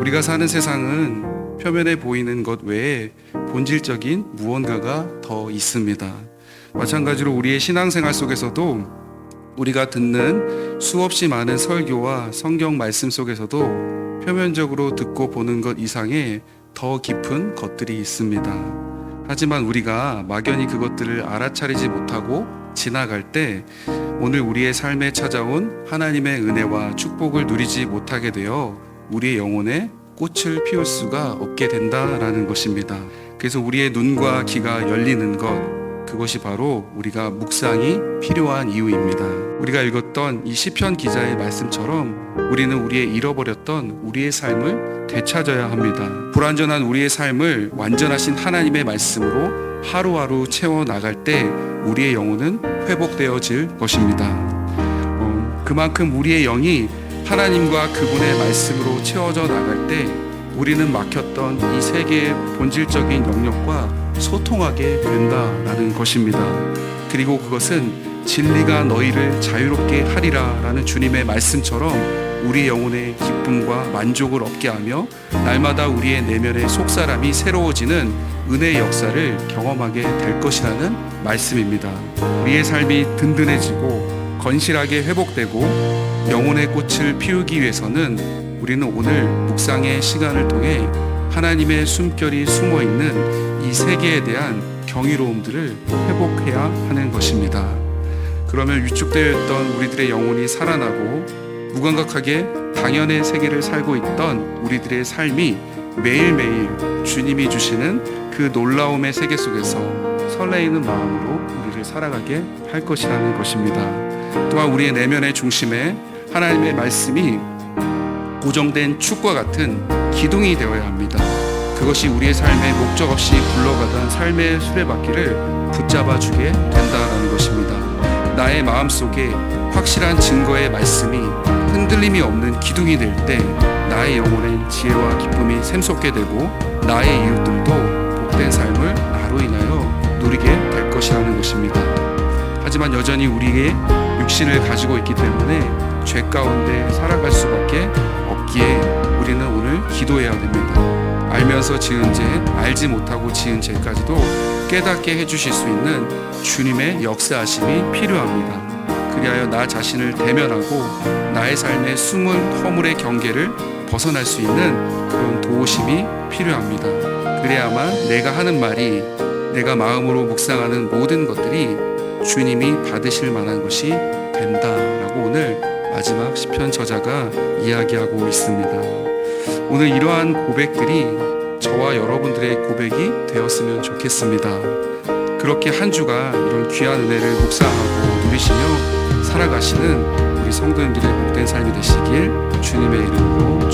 우리가 사는 세상은 표면에 보이는 것 외에 본질적인 무언가가 더 있습니다. 마찬가지로 우리의 신앙생활 속에서도 우리가 듣는 수없이 많은 설교와 성경 말씀 속에서도 표면적으로 듣고 보는 것 이상의 더 깊은 것들이 있습니다. 하지만 우리가 막연히 그것들을 알아차리지 못하고 지나갈 때 오늘 우리의 삶에 찾아온 하나님의 은혜와 축복을 누리지 못하게 되어 우리의 영혼에 꽃을 피울 수가 없게 된다라는 것입니다. 그래서 우리의 눈과 귀가 열리는 것 그것이 바로 우리가 묵상이 필요한 이유입니다. 우리가 읽었던 이 시편 기자의 말씀처럼 우리는 우리의 잃어버렸던 우리의 삶을 되찾아야 합니다. 불완전한 우리의 삶을 완전하신 하나님의 말씀으로 하루하루 채워 나갈 때 우리의 영혼은 회복되어질 것입니다. 어, 그만큼 우리의 영이 하나님과 그분의 말씀으로 채워져 나갈 때 우리는 막혔던 이 세계의 본질적인 영역과 소통하게 된다라는 것입니다. 그리고 그것은 진리가 너희를 자유롭게 하리라 라는 주님의 말씀처럼 우리 영혼의 기쁨과 만족을 얻게 하며 날마다 우리의 내면의 속사람이 새로워지는 은혜의 역사를 경험하게 될 것이라는 말씀입니다. 우리의 삶이 든든해지고 건실하게 회복되고 영혼의 꽃을 피우기 위해서는 우리는 오늘 묵상의 시간을 통해 하나님의 숨결이 숨어 있는 이 세계에 대한 경이로움들을 회복해야 하는 것입니다. 그러면 위축되어 있던 우리들의 영혼이 살아나고 무감각하게 당연의 세계를 살고 있던 우리들의 삶이 매일매일 주님이 주시는 그 놀라움의 세계 속에서 설레이는 마음으로 우리를 살아가게 할 것이라는 것입니다. 또한 우리의 내면의 중심에 하나님의 말씀이 고정된 축과 같은 기둥이 되어야 합니다. 그것이 우리의 삶의 목적 없이 굴러가던 삶의 수레바퀴를 붙잡아 주게 된다는 것입니다. 나의 마음 속에 확실한 증거의 말씀이 흔들림이 없는 기둥이 될 때 나의 영혼엔 지혜와 기쁨이 샘솟게 되고 나의 이웃들도 복된 삶을 나로 인하여 누리게 될 것이라는 것입니다. 하지만 여전히 우리의 육신을 가지고 있기 때문에 죄 가운데 살아갈 수밖에 없기에 우리는 오늘 기도해야 됩니다. 알면서 지은 죄, 알지 못하고 지은 죄까지도 깨닫게 해주실 수 있는 주님의 역사하심이 필요합니다. 그리하여 나 자신을 대면하고 나의 삶의 숨은 허물의 경계를 벗어날 수 있는 그런 도우심이 필요합니다. 그래야만 내가 하는 말이 내가 마음으로 묵상하는 모든 것들이 주님이 받으실 만한 것이 된다라고 오늘 마지막 시편 저자가 이야기하고 있습니다. 오늘 이러한 고백들이 저와 여러분들의 고백이 되었으면 좋겠습니다. 그렇게 한 주가 이런 귀한 은혜를 묵상하고 누리시며 살아가시는 우리 성도님들의 복된 삶이 되시길 주님의 이름으로.